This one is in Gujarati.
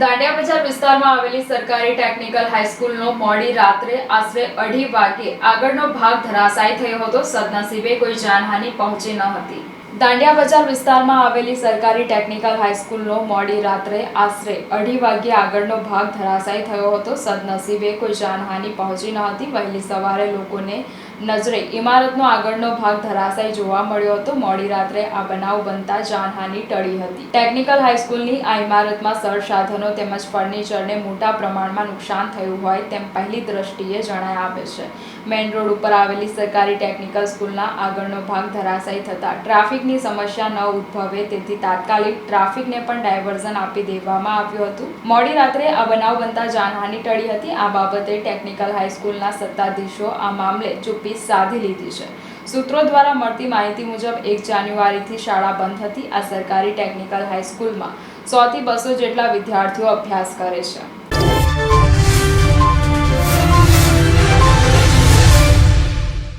દાંડિયા બજાર વિસ્તારમાં આવેલી સરકારી ટેકનિકલ હાઈસ્કૂલનો મોડી રાત્રે આશરે અઢી વાગે આગળનો ભાગ ધરાશાયી થયો હતો. સદનસીબે કોઈ જાનહાનિ પહોંચી ન હતી. દાંડિયા બજાર વિસ્તારમાં આવેલી સરકારી ટેકનિકલ હાઈસ્કૂલનો મોડી રાત્રે આશરે અઢી વાગ્યે આગળનો ભાગ ધરાશાયી થયો હતો. સદનસીબે કોઈ જાનહાનિ પહોંચી ન હતી. વહેલી સવારે લોકોને નજરે ઇમારતનો આગળનો ભાગ ધરાશાય જોવા મળ્યો હતો. મોડી રાત્રે આ બનાવ બનતા જાનહાની ટળી હતી. ટેકનિકલ હાઈસ્કૂલની આ ઇમારતમાં સર સાધનો તેમજ ફર્નિચરને મોટા પ્રમાણમાં નુકસાન થયું હોય તેમ પહેલી દ્રષ્ટિએ જણાય આવે છે. મેઇન રોડ ઉપર આવેલી સરકારી ટેકનિકલ સ્કૂલના આગળનો ભાગ ધરાશાયી થતા ટ્રાફિકની સમસ્યા ન ઉદ્ભવે તેથી તાત્કાલિક ટ્રાફિકને પણ ડાયવર્ઝન આપી દેવામાં આવ્યું હતું. મોડી રાત્રે આ બનાવ બનતા જાનહાની ટળી હતી. આ બાબતે ટેકનિકલ હાઈસ્કૂલના સત્તાધીશો આ મામલે ચૂપ્પી સાધી લીધી છે. સૂત્રો દ્વારા મળતી માહિતી મુજબ એક જાન્યુઆરીથી શાળા બંધ હતી. આ સરકારી ટેકનિકલ હાઈસ્કૂલમાં સોથી બસો જેટલા વિદ્યાર્થીઓ અભ્યાસ કરે છે.